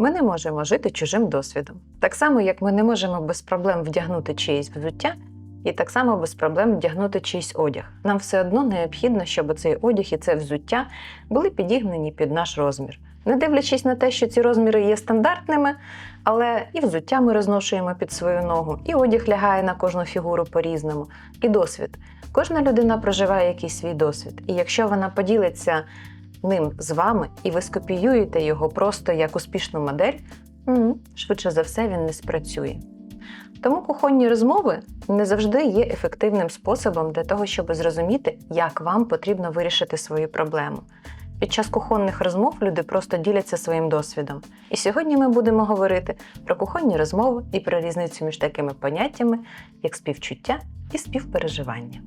Ми не можемо жити чужим досвідом. Так само, як ми не можемо без проблем вдягнути чиїсь взуття, і так само без проблем вдягнути чийсь одяг. Нам все одно необхідно, щоб цей одяг і це взуття були підігнані під наш розмір. Не дивлячись на те, що ці розміри є стандартними, але і взуття ми розношуємо під свою ногу, і одяг лягає на кожну фігуру по-різному, і досвід. Кожна людина проживає якийсь свій досвід, і якщо вона поділиться ним з вами, і ви скопіюєте його просто як успішну модель, швидше за все він не спрацює. Тому кухонні розмови не завжди є ефективним способом для того, щоб зрозуміти, як вам потрібно вирішити свою проблему. Під час кухонних розмов люди просто діляться своїм досвідом. І сьогодні ми будемо говорити про кухонні розмови і про різницю між такими поняттями, як співчуття і співпереживання.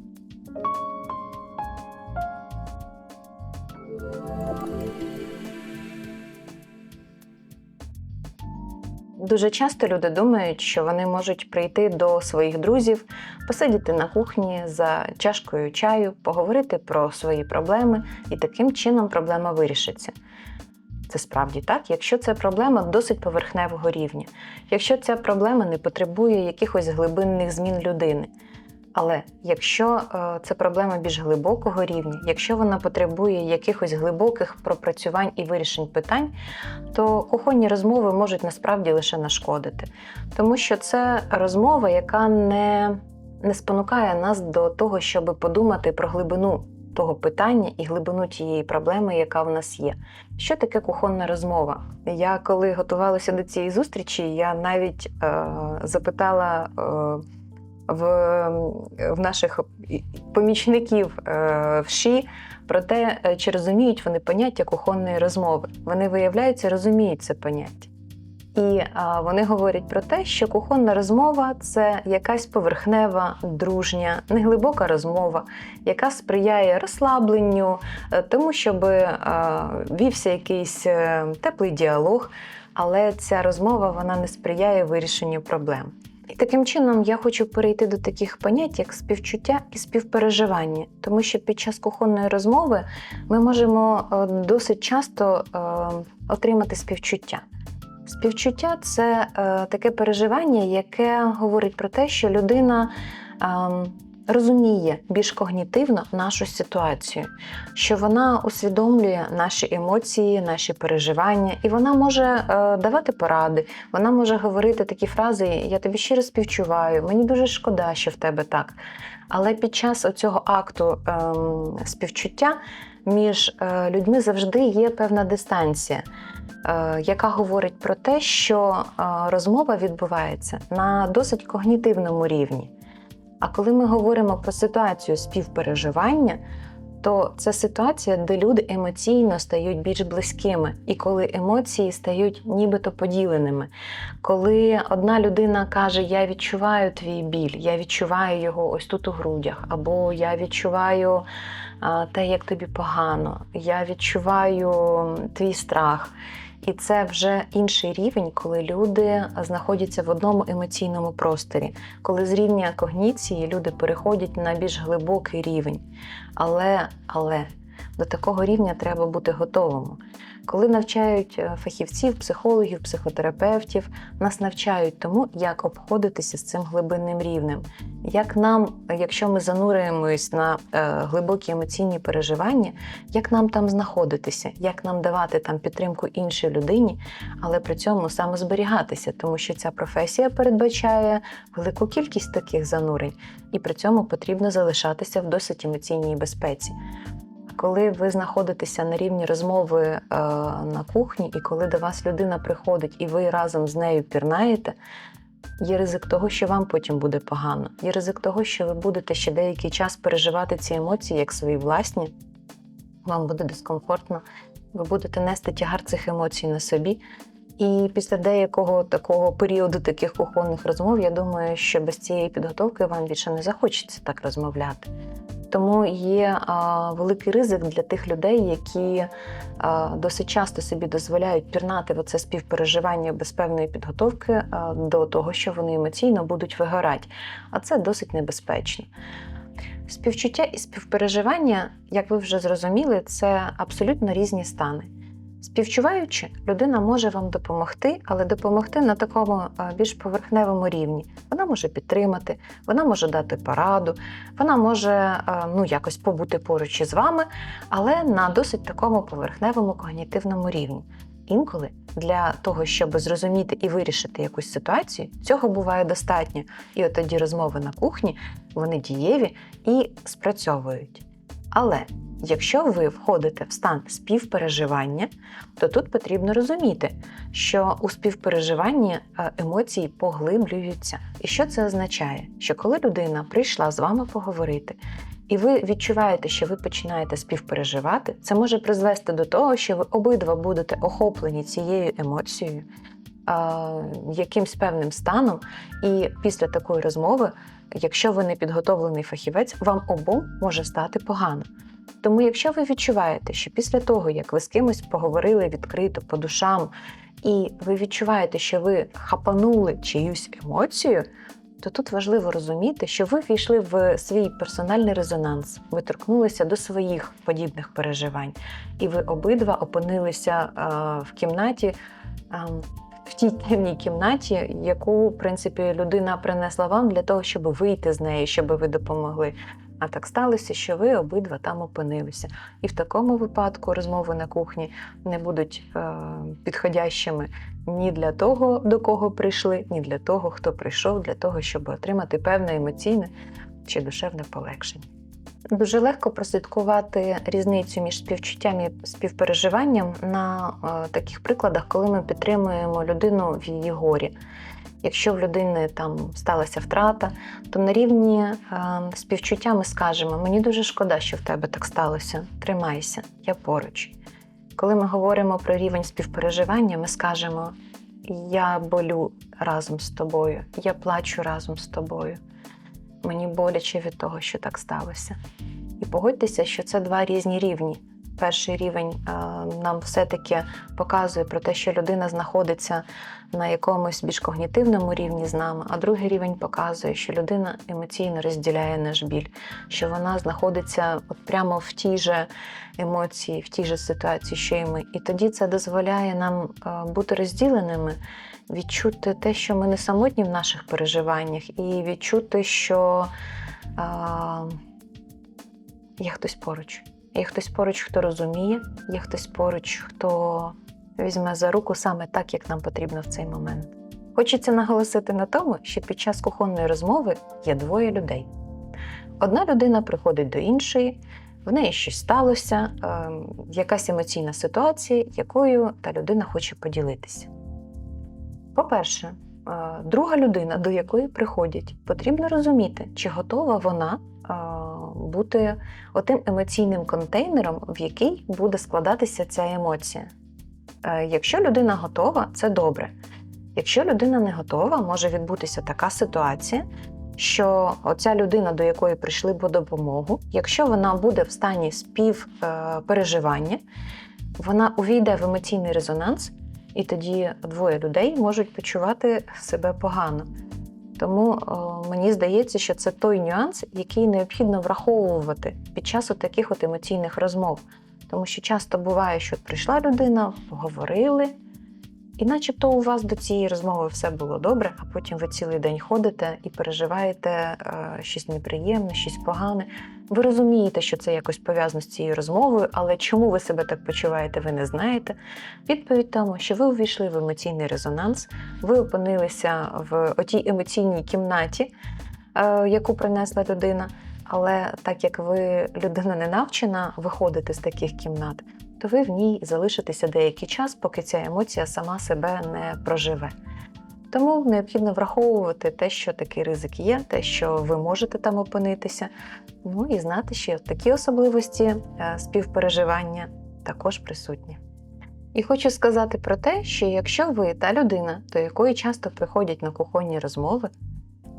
Дуже часто люди думають, що вони можуть прийти до своїх друзів, посидіти на кухні за чашкою чаю, поговорити про свої проблеми, і таким чином проблема вирішиться. Це справді так, якщо це проблема досить поверхневого рівня, якщо ця проблема не потребує якихось глибинних змін людини. Але якщо е, це проблема більш глибокого рівня, якщо вона потребує якихось глибоких пропрацювань і вирішень питань, то кухонні розмови можуть насправді лише нашкодити, тому що це розмова, яка не, не спонукає нас до того, щоб подумати про глибину того питання і глибину тієї проблеми, яка в нас є. Що таке кухонна розмова? Я коли готувалася до цієї зустрічі, я навіть е, запитала. Е, в, в наших помічників е, в ШІ про те, е, чи розуміють вони поняття кухонної розмови. Вони виявляються, розуміють це поняття. І а, вони говорять про те, що кухонна розмова це якась поверхнева, дружня, неглибока розмова, яка сприяє розслабленню, е, тому, щоб а, вівся якийсь теплий діалог, але ця розмова вона не сприяє вирішенню проблем. І таким чином я хочу перейти до таких понять, як співчуття і співпереживання, тому що під час кухонної розмови ми можемо е, досить часто е, отримати співчуття. Співчуття це е, таке переживання, яке говорить про те, що людина ем, розуміє більш когнітивно нашу ситуацію, що вона усвідомлює наші емоції, наші переживання, і вона може е, давати поради, вона може говорити такі фрази: Я тобі щиро співчуваю, мені дуже шкода, що в тебе так. Але під час цього акту е, співчуття між е, людьми завжди є певна дистанція. е, Яка говорить про те, що розмова відбувається на досить когнітивному рівні. А коли ми говоримо про ситуацію співпереживання, то це ситуація, де люди емоційно стають більш близькими, і коли емоції стають нібито поділеними. Коли одна людина каже: Я відчуваю твій біль, я відчуваю його ось тут у грудях, або я відчуваю те, як тобі погано, я відчуваю твій страх. І це вже інший рівень, коли люди знаходяться в одному емоційному просторі, коли з рівня когніції люди переходять на більш глибокий рівень. Але, але до такого рівня треба бути готовим. Коли навчають е, фахівців, психологів, психотерапевтів, нас навчають тому, як обходитися з цим глибинним рівнем. Як нам, якщо ми занурюємось на е, глибокі емоційні переживання, як нам там знаходитися, як нам давати там підтримку іншій людині, але при цьому саме зберігатися, тому що ця професія передбачає велику кількість таких занурень, і при цьому потрібно залишатися в досить емоційній безпеці. Коли ви знаходитеся на рівні розмови е, на кухні, і коли до вас людина приходить і ви разом з нею пірнаєте, є ризик того, що вам потім буде погано. Є ризик того, що ви будете ще деякий час переживати ці емоції як свої власні, вам буде дискомфортно, ви будете нести тягар цих емоцій на собі. І після деякого такого періоду таких кухонних розмов, я думаю, що без цієї підготовки вам більше не захочеться так розмовляти. Тому є великий ризик для тих людей, які досить часто собі дозволяють пірнати в оце співпереживання без певної підготовки а, до того, що вони емоційно будуть вигорати. А це досить небезпечно. Співчуття і співпереживання, як ви вже зрозуміли, це абсолютно різні стани. Співчуваючи, людина може вам допомогти, але допомогти на такому е, більш поверхневому рівні. Вона може підтримати, вона може дати пораду, вона може е, ну, якось побути поруч із вами, але на досить такому поверхневому когнітивному рівні. Інколи для того, щоб зрозуміти і вирішити якусь ситуацію, цього буває достатньо. І от тоді розмови на кухні вони дієві і спрацьовують. Але якщо ви входите в стан співпереживання, то тут потрібно розуміти, що у співпереживанні е, емоції поглиблюються. І що це означає? Що коли людина прийшла з вами поговорити, і ви відчуваєте, що ви починаєте співпереживати, це може призвести до того, що ви обидва будете охоплені цією емоцією, якимсь певним станом, і після такої розмови, якщо ви не підготовлений фахівець, вам обом може стати погано. Тому, якщо ви відчуваєте, що після того, як ви з кимось поговорили відкрито по душам, і ви відчуваєте, що ви хапанули чиюсь емоцію, то тут важливо розуміти, що ви війшли в свій персональний резонанс, ви торкнулися до своїх подібних переживань, і ви обидва опинилися в кімнаті. В тій темній кімнаті, яку, в принципі, людина принесла вам для того, щоб вийти з неї, щоб ви допомогли. А так сталося, що ви обидва там опинилися. І в такому випадку розмови на кухні не будуть е, підходящими ні для того, до кого прийшли, ні для того, хто прийшов, для того, щоб отримати певне емоційне чи душевне полегшення. Дуже легко прослідкувати різницю між співчуттям і співпереживанням на е, таких прикладах, коли ми підтримуємо людину в її горі. Якщо в людини там сталася втрата, то на рівні е, співчуття ми скажемо: мені дуже шкода, що в тебе так сталося. Тримайся, я поруч. Коли ми говоримо про рівень співпереживання, ми скажемо: Я болю разом з тобою, я плачу разом з тобою. Мені боляче від того, що так сталося. І погодьтеся, що це два різні рівні. Перший рівень е, нам все-таки показує про те, що людина знаходиться на якомусь більш когнітивному рівні з нами, а другий рівень показує, що людина емоційно розділяє наш біль, що вона знаходиться от прямо в тій же емоції, в тій же ситуації, що і ми. І тоді це дозволяє нам е, бути розділеними, відчути те, що ми не самотні в наших переживаннях, і відчути, що а, є хтось поруч. Є хтось поруч, хто розуміє, є хтось поруч, хто візьме за руку саме так, як нам потрібно в цей момент. Хочеться наголосити на тому, що під час кухонної розмови є двоє людей. Одна людина приходить до іншої, в неї щось сталося, е, якась емоційна ситуація, якою та людина хоче поділитися. По-перше, е, друга людина, до якої приходять, потрібно розуміти, чи готова вона е, бути отим емоційним контейнером, в який буде складатися ця емоція. Е, Якщо людина готова, це добре. Якщо людина не готова, може відбутися така ситуація, що оця людина, до якої прийшли по допомогу, якщо вона буде в стані співпереживання, вона увійде в емоційний резонанс, і тоді двоє людей можуть почувати себе погано. Тому о, мені здається, що це той нюанс, який необхідно враховувати під час от таких от емоційних розмов. Тому що часто буває, що прийшла людина, поговорили, і начебто у вас до цієї розмови все було добре, а потім ви цілий день ходите і переживаєте е, щось неприємне, щось погане. Ви розумієте, що це якось пов'язано з цією розмовою, але чому ви себе так почуваєте, ви не знаєте. Відповідь тому, що ви увійшли в емоційний резонанс, ви опинилися в отій емоційній кімнаті, е, яку принесла людина. Але так як ви людина не навчена виходити з таких кімнат, то ви в ній залишитеся деякий час, поки ця емоція сама себе не проживе. Тому необхідно враховувати те, що такий ризик є, те, що ви можете там опинитися, ну і знати, що такі особливості е, співпереживання також присутні. І хочу сказати про те, що якщо ви та людина, до якої часто приходять на кухонні розмови,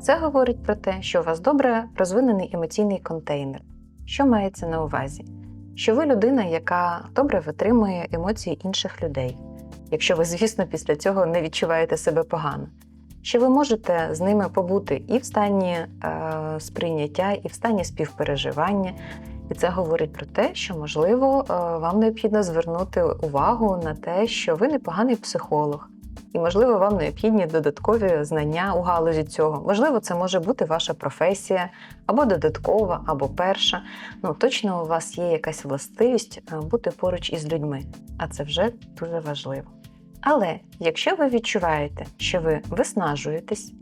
це говорить про те, що у вас добре розвинений емоційний контейнер. Що мається на увазі? Що ви людина, яка добре витримує емоції інших людей, якщо ви, звісно, після цього не відчуваєте себе погано. Що ви можете з ними побути і в стані е, сприйняття, і в стані співпереживання, І це говорить про те, що можливо е, вам необхідно звернути увагу на те, що ви непоганий психолог. І, можливо, вам необхідні додаткові знання у галузі цього. Можливо, це може бути ваша професія, або додаткова, або перша. Ну, точно у вас є якась властивість е, бути поруч із людьми, а це вже дуже важливо. Але якщо ви відчуваєте, що ви виснажуєтесь,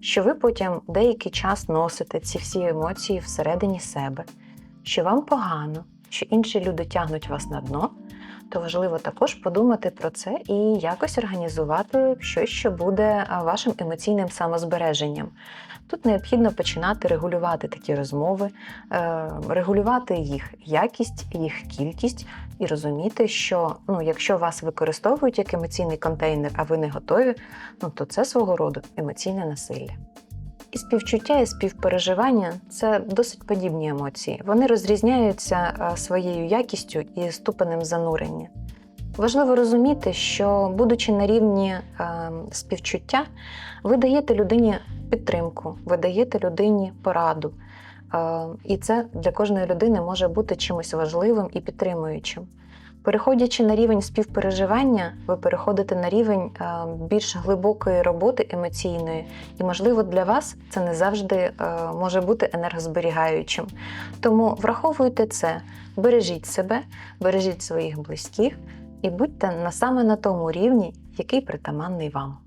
що ви потім деякий час носите ці всі емоції всередині себе, що вам погано, що інші люди тягнуть вас на дно, то важливо також подумати про це і якось організувати щось, що буде вашим емоційним самозбереженням. Тут необхідно починати регулювати такі розмови, е, регулювати їх якість, їх кількість і розуміти, що ну, якщо вас використовують як емоційний контейнер, а ви не готові, ну то це свого роду емоційне насилля. І співчуття і співпереживання це досить подібні емоції. Вони розрізняються е, своєю якістю і ступенем занурення. Важливо розуміти, що, будучи на рівні е, співчуття, ви даєте людині підтримку, ви даєте людині пораду. Е, і це для кожної людини може бути чимось важливим і підтримуючим. Переходячи на рівень співпереживання, ви переходите на рівень е, більш глибокої роботи емоційної, і, можливо, для вас це не завжди е, може бути енергозберігаючим. Тому враховуйте це, бережіть себе, бережіть своїх близьких і будьте на саме на тому рівні, який притаманний вам.